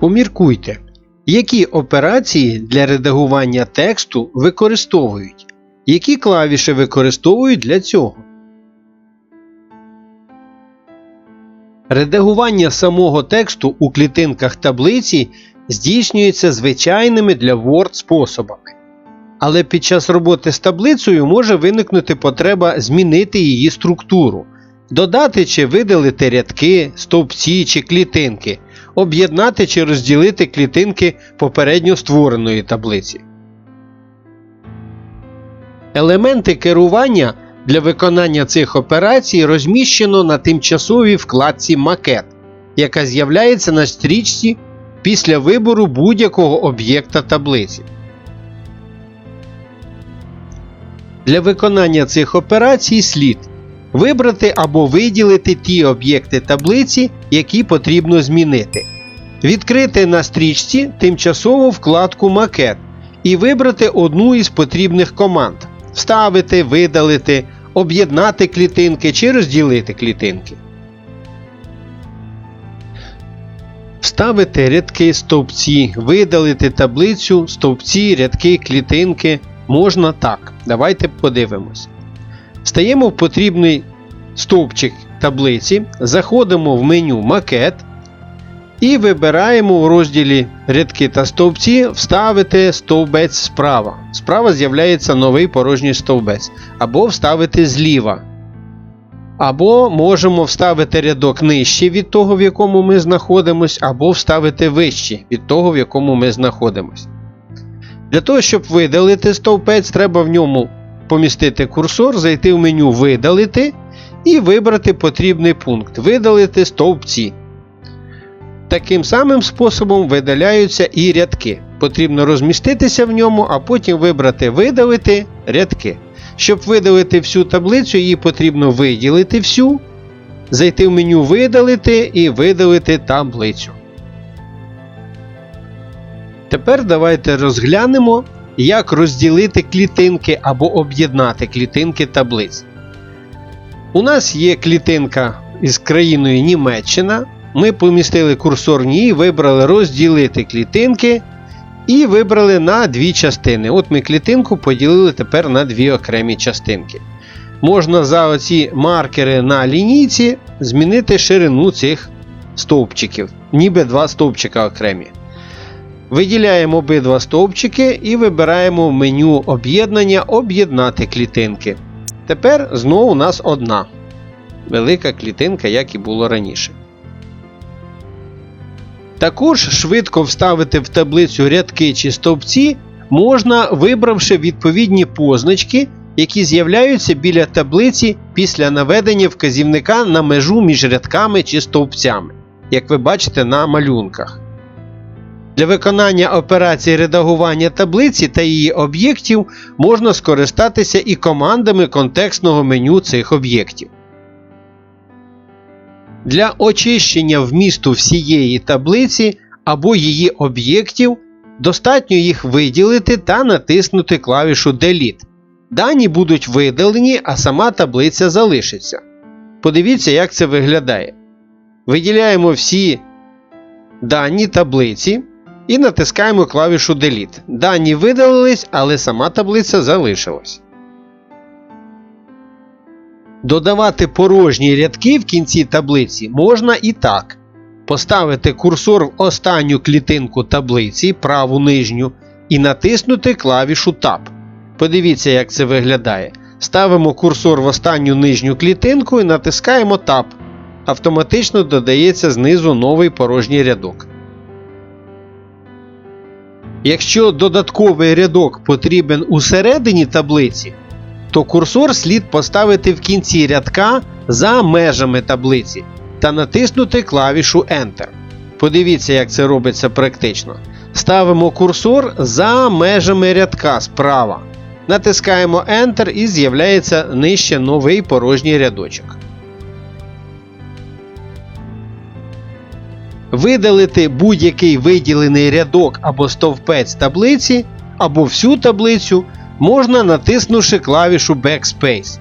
Поміркуйте, які операції для редагування тексту використовують, які клавіші використовують для цього. Редагування самого тексту у клітинках таблиці здійснюється звичайними для Word способами. Але під час роботи з таблицею може виникнути потреба змінити її структуру, додати чи видалити рядки, стовпці чи клітинки, об'єднати чи розділити клітинки попередньо створеної таблиці. Елементи керування для виконання цих операцій розміщено на тимчасовій вкладці Макет, яка з'являється на стрічці після вибору будь-якого об'єкта таблиці. Для виконання цих операцій слід вибрати або виділити ті об'єкти таблиці, які потрібно змінити, відкрити на стрічці тимчасову вкладку Макет і вибрати одну із потрібних команд вставити, видалити, об'єднати клітинки чи розділити клітинки. Вставити рядки стовпці, видалити таблицю, стовпці, рядки, клітинки можна так. Давайте подивимось. Стаємо в потрібний стовпчик таблиці, заходимо в меню Макет і вибираємо у розділі рядки та стовпці вставити стовбець справа. Справа з'являється новий порожній стовбець. Або вставити зліва. Або можемо вставити рядок нижче від того, в якому ми знаходимося, або вставити вище від того, в якому ми знаходимося. Для того, щоб видалити стовпець, треба в ньому помістити курсор, зайти в меню Видалити і вибрати потрібний пункт Видалити стовпці. Таким самим способом видаляються і рядки. Потрібно розміститися в ньому, а потім вибрати Видалити рядки. Щоб видалити всю таблицю, її потрібно виділити всю, зайти в меню Видалити і видалити таблицю. Тепер давайте розглянемо, як розділити клітинки або об'єднати клітинки таблиць. У нас є клітинка із країною Німеччина. Ми помістили курсор в ній, вибрали розділити клітинки і вибрали на дві частини. От ми клітинку поділили тепер на дві окремі частинки. Можна за оці маркери на лінійці змінити ширину цих стовпчиків, ніби два стовпчика окремі. Виділяємо обидва стовпчики і вибираємо в меню об'єднання Об'єднати клітинки. Тепер знову у нас одна велика клітинка, як і було раніше. Також швидко вставити в таблицю рядки чи стовпці можна, вибравши відповідні позначки, які з'являються біля таблиці після наведення вказівника на межу між рядками чи стовпцями, як ви бачите на малюнках. Для виконання операції редагування таблиці та її об'єктів можна скористатися і командами контекстного меню цих об'єктів. Для очищення вмісту всієї таблиці або її об'єктів достатньо їх виділити та натиснути клавішу Delete. Дані будуть видалені, а сама таблиця залишиться. Подивіться, як це виглядає. Виділяємо всі дані таблиці і натискаємо клавішу Delete. Дані видалились, але сама таблиця залишилась. Додавати порожні рядки в кінці таблиці можна і так. Поставити курсор в останню клітинку таблиці, праву нижню, і натиснути клавішу Tab. Подивіться, як це виглядає. Ставимо курсор в останню нижню клітинку і натискаємо Tab. Автоматично додається знизу новий порожній рядок. Якщо додатковий рядок потрібен усередині таблиці, то курсор слід поставити в кінці рядка за межами таблиці та натиснути клавішу Enter. Подивіться, як це робиться практично. Ставимо курсор за межами рядка справа. Натискаємо Enter і з'являється нижче новий порожній рядочок. Видалити будь-який виділений рядок або стовпець таблиці або всю таблицю можна натиснувши клавішу Backspace.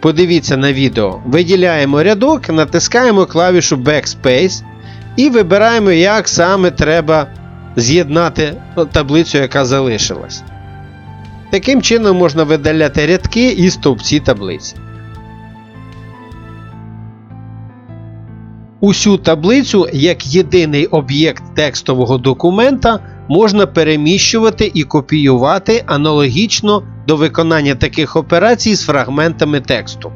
Подивіться на відео. Виділяємо рядок, натискаємо клавішу Backspace І вибираємо, як саме треба з'єднати таблицю, яка залишилась. Таким чином можна видаляти рядки і стовпці таблиці. Усю таблицю як єдиний об'єкт текстового документа можна переміщувати і копіювати аналогічно до виконання таких операцій з фрагментами тексту.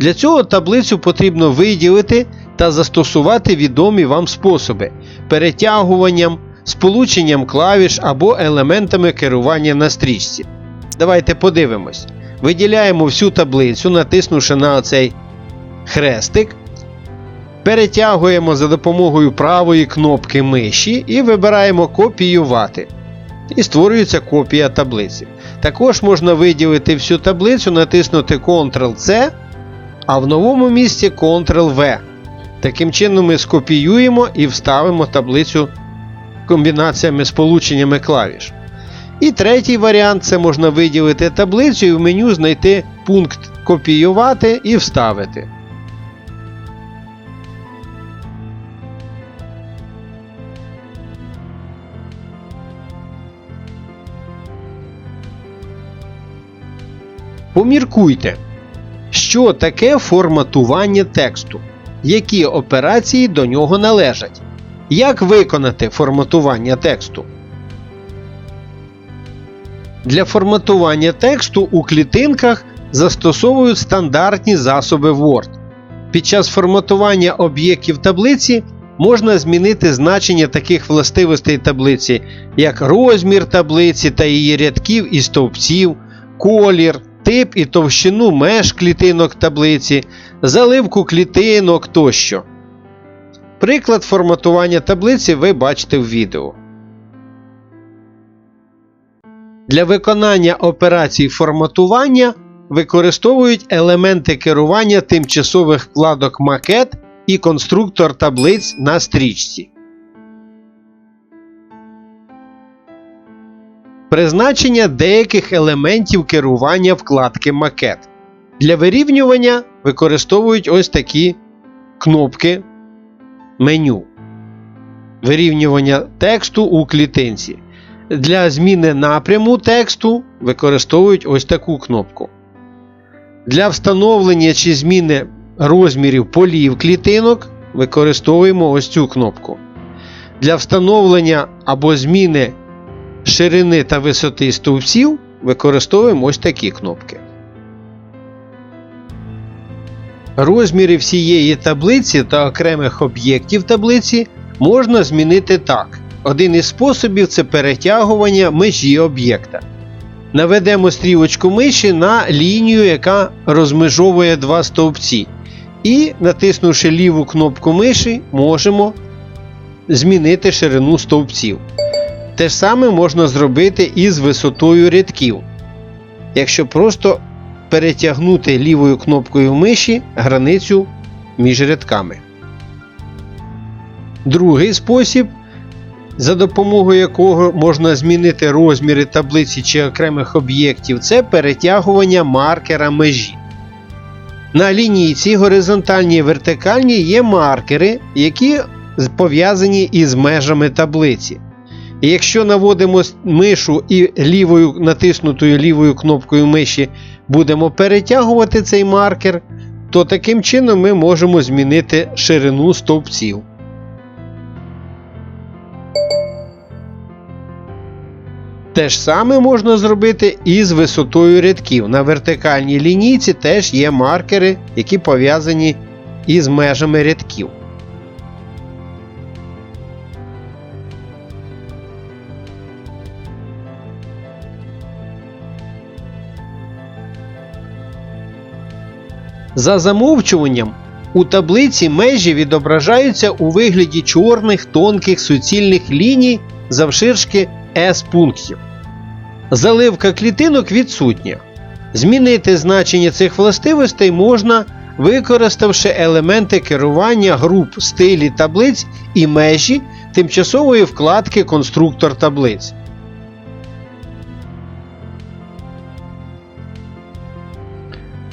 Для цього таблицю потрібно виділити та застосувати відомі вам способи перетягуванням, сполученням клавіш або елементами керування на стрічці. Давайте подивимось. Виділяємо всю таблицю, натиснувши на оцей хрестик. Перетягуємо за допомогою правої кнопки миші і вибираємо Копіювати. І створюється копія таблиці. Також можна виділити всю таблицю, натиснути Ctrl-C, а в новому місці Ctrl-V. Таким чином ми скопіюємо і вставимо таблицю комбінаціями сполученнями клавіш. І третій варіант це можна виділити таблицю і в меню знайти пункт Копіювати і вставити. Поміркуйте, що таке форматування тексту, які операції до нього належать, як виконати форматування тексту. Для форматування тексту у клітинках застосовують стандартні засоби Word. Під час форматування об'єктів таблиці можна змінити значення таких властивостей таблиці, як розмір таблиці та її рядків і стовпців, колір, тип і товщину меж клітинок таблиці, заливку клітинок тощо. Приклад форматування таблиці ви бачите в відео. Для виконання операцій форматування використовують елементи керування тимчасових вкладок макет і конструктор таблиць на стрічці. Призначення деяких елементів керування вкладки макет. Для вирівнювання використовують ось такі кнопки меню. Вирівнювання тексту у клітинці. Для зміни напряму тексту використовують ось таку кнопку. Для встановлення чи зміни розмірів полів клітинок використовуємо ось цю кнопку. Для встановлення або зміни ширини та висоти стовпців використовуємо ось такі кнопки. Розміри всієї таблиці та окремих об'єктів таблиці можна змінити так. Один із способів це перетягування межі об'єкта. Наведемо стрілочку миші на лінію, яка розмежовує два стовпці. І, натиснувши ліву кнопку миші, можемо змінити ширину стовпців. Те ж саме можна зробити і з висотою рядків. Якщо просто перетягнути лівою кнопкою миші границю між рядками. Другий спосіб, за допомогою якого можна змінити розміри таблиці чи окремих об'єктів, це перетягування маркера межі. На лінійці горизонтальній і вертикальній є маркери, які пов'язані із межами таблиці. І якщо наводимо мишу і лівою натиснутою лівою кнопкою миші будемо перетягувати цей маркер, то таким чином ми можемо змінити ширину стовпців. Те ж саме можна зробити і з висотою рядків. На вертикальній лінійці теж є маркери, які пов'язані із межами рядків. За замовчуванням, у таблиці межі відображаються у вигляді чорних тонких суцільних ліній завширшки S пунктів. Заливка клітинок відсутня. Змінити значення цих властивостей можна, використавши елементи керування груп стилі таблиць і межі тимчасової вкладки Конструктор таблиць.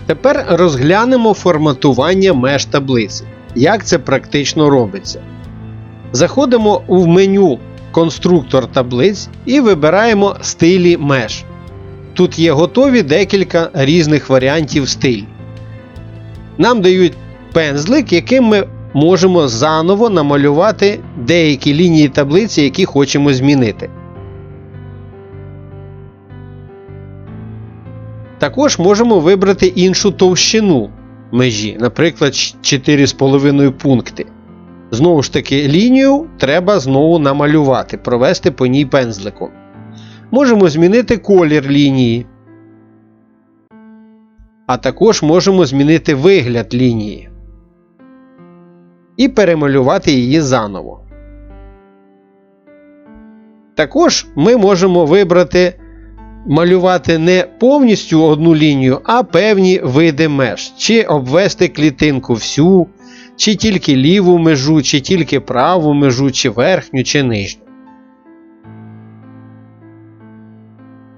Тепер розглянемо форматування меж таблиці. Як це практично робиться. Заходимо в меню Конструктор таблиць і вибираємо стилі меж. Тут є готові декілька різних варіантів стилів. Нам дають пензлик, яким ми можемо заново намалювати деякі лінії таблиці, які хочемо змінити. Також можемо вибрати іншу товщину межі, наприклад, 4,5 пункти. Знову ж таки, лінію треба знову намалювати, провести по ній пензликом. Можемо змінити колір лінії. А також можемо змінити вигляд лінії. І перемалювати її заново. Також ми можемо вибрати малювати не повністю одну лінію, а певні види меж. Чи обвести клітинку всю, чи тільки ліву межу, чи тільки праву межу, чи верхню, чи нижню.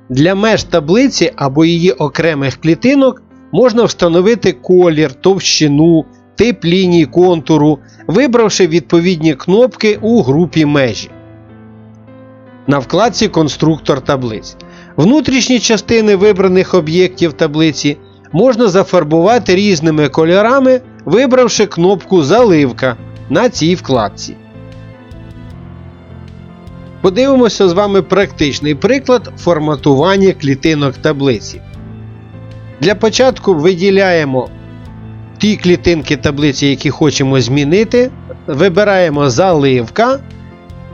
Для меж таблиці або її окремих клітинок можна встановити колір, товщину, тип ліній контуру, вибравши відповідні кнопки у групі межі. На вкладці Конструктор таблиць. Внутрішні частини вибраних об'єктів таблиці можна зафарбувати різними кольорами, вибравши кнопку Заливка на цій вкладці. Подивимося з вами практичний приклад форматування клітинок таблиці. Для початку виділяємо ті клітинки таблиці, які хочемо змінити. Вибираємо заливка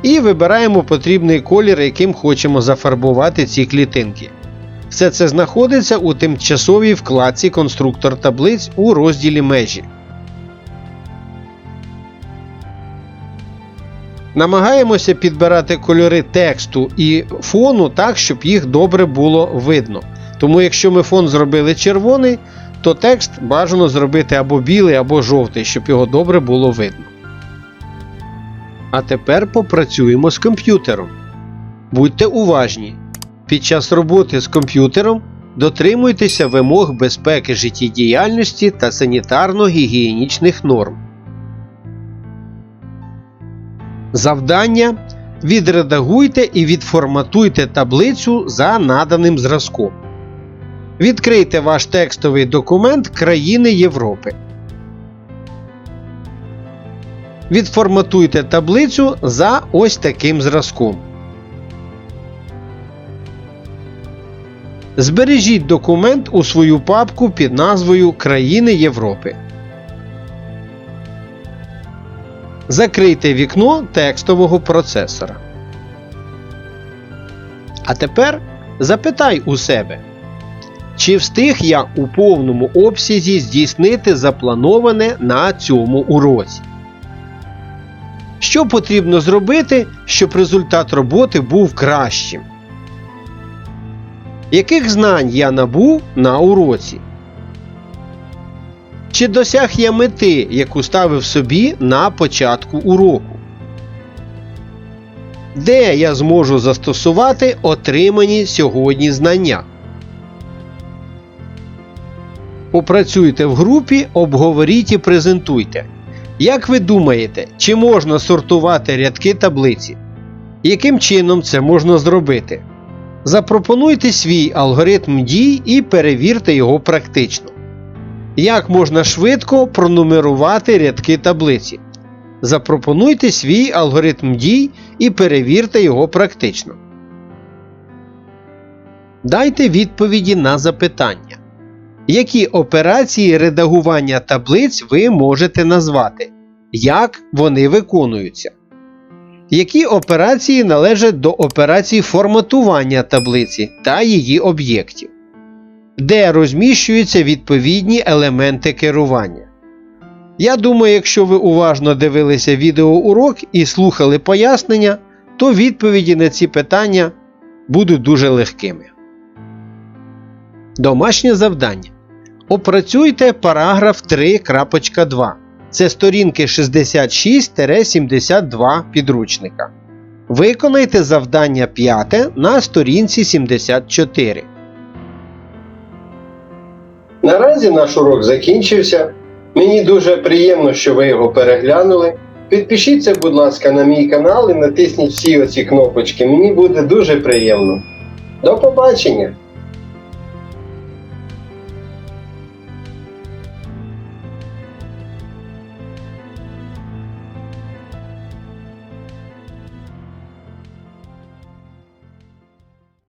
і вибираємо потрібний колір, яким хочемо зафарбувати ці клітинки. Все це знаходиться у тимчасовій вкладці Конструктор таблиць у розділі межі. Намагаємося підбирати кольори тексту і фону так, щоб їх добре було видно. Тому, якщо ми фон зробили червоний, то текст бажано зробити або білий, або жовтий, щоб його добре було видно. А тепер попрацюємо з комп'ютером. Будьте уважні. Під час роботи з комп'ютером дотримуйтеся вимог безпеки життєдіяльності та санітарно-гігієнічних норм. Завдання відредагуйте і відформатуйте таблицю за наданим зразком. Відкрийте ваш текстовий документ країни Європи. Відформатуйте таблицю за ось таким зразком. Збережіть документ у свою папку під назвою Країни Європи. Закрийте вікно текстового процесора. А тепер запитай у себе, чи встиг я у повному обсязі здійснити заплановане на цьому уроці. Що потрібно зробити, щоб результат роботи був кращим? Яких знань я набув на уроці? Чи досяг я мети, яку ставив собі на початку уроку? Де я зможу застосувати отримані сьогодні знання? Попрацюйте в групі, обговоріть і презентуйте. Як ви думаєте, чи можна сортувати рядки таблиці? Яким чином це можна зробити? Запропонуйте свій алгоритм дій і перевірте його практично. Як можна швидко пронумерувати рядки таблиці? Запропонуйте свій алгоритм дій і перевірте його практично. Дайте відповіді на запитання. Які операції редагування таблиць ви можете назвати? Як вони виконуються? Які операції належать до операцій форматування таблиці та її об'єктів? Де розміщуються відповідні елементи керування? Я думаю, якщо ви уважно дивилися відеоурок і слухали пояснення, то відповіді на ці питання будуть дуже легкими. Домашнє завдання. Опрацюйте параграф 3.2. Це сторінки 66-72 підручника. Виконайте завдання 5 на сторінці 74. Наразі наш урок закінчився. Мені дуже приємно, що ви його переглянули. Підпишіться, будь ласка, на мій канал і натисніть всі оці кнопочки. Мені буде дуже приємно. До побачення!